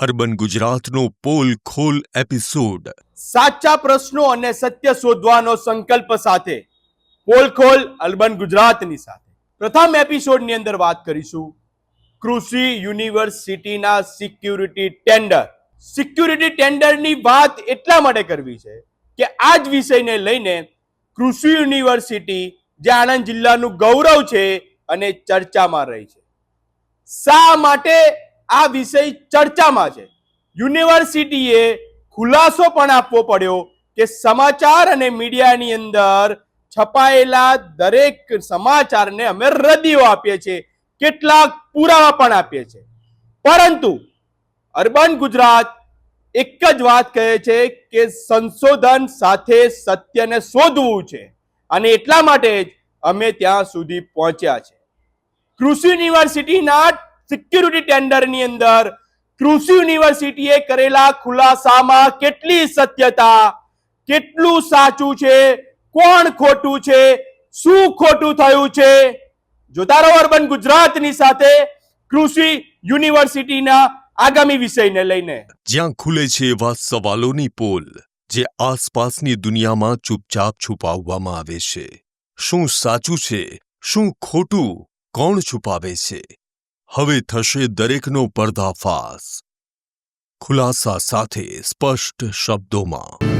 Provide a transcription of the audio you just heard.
Urban ગુજરાતનો pole ખોલ episode. સાચા પ્રશ્નો અને સત્ય શોધવાનો સંકલ્પ સાથે. પોલ ખોલ અર્બન ગુજરાતની સાથે. પ્રથમ એપિસોડની અંદર વાત કરીશું. કૃષિ યુનિવર્સિટીના સિક્યુરિટી ટેન્ડર. સિક્યુરિટી ટેન્ડરની વાત એટલા માટે કરવી છે કે આ જ વિષયને લઈને કૃષિ યુનિવર્સિટી જે આણંદ જિલ્લાનું ગૌરવ છે અને ચર્ચામાં રહી છે. શા માટે આ વિષય ચર્ચામાં છે. યુનિવર્સિટીએ ખુલાસો પણ આપવો પડ્યો કે સમાચાર અને મીડિયાની અંદર છપાયેલા દરેક સમાચારને અમે રદિયો આપીએ છીએ, કેટલાક પુરાવા પણ આપીએ છીએ. પરંતુ અર્બન ગુજરાત એક જ વાત કહે છે કે સંશોધન સાથે સત્યને શોધવું છે અને એટલા માટે જ અમે ત્યાં સુધી પહોંચ્યા છે. કૃષિ યુનિવર્સિટીના સિક્યુરિટી ટેન્ડરની અંદર કૃષિ યુનિવર્સિટીએ કરેલા ખુલાસામાં કેટલી સત્યતા, કેટલું સાચું છે, કોણ ખોટું છે, શું ખોટું થયું છે? જોતા રહો અર્બન ગુજરાતની સાથે કૃષિ યુનિવર્સિટીના આગામી વિષયને લઈને. જ્યાં ખુલે છે એવા સવાલોની પોલ, જે આસપાસની દુનિયામાં ચૂપચાપ છુપાવવામાં આવે છે. શું સાચું છે? શું ખોટું? કોણ છુપાવે છે? હવે થશે દરેકનો પર્દાફાશ. ખુલાસા સાથે સ્પષ્ટ શબ્દોમાં.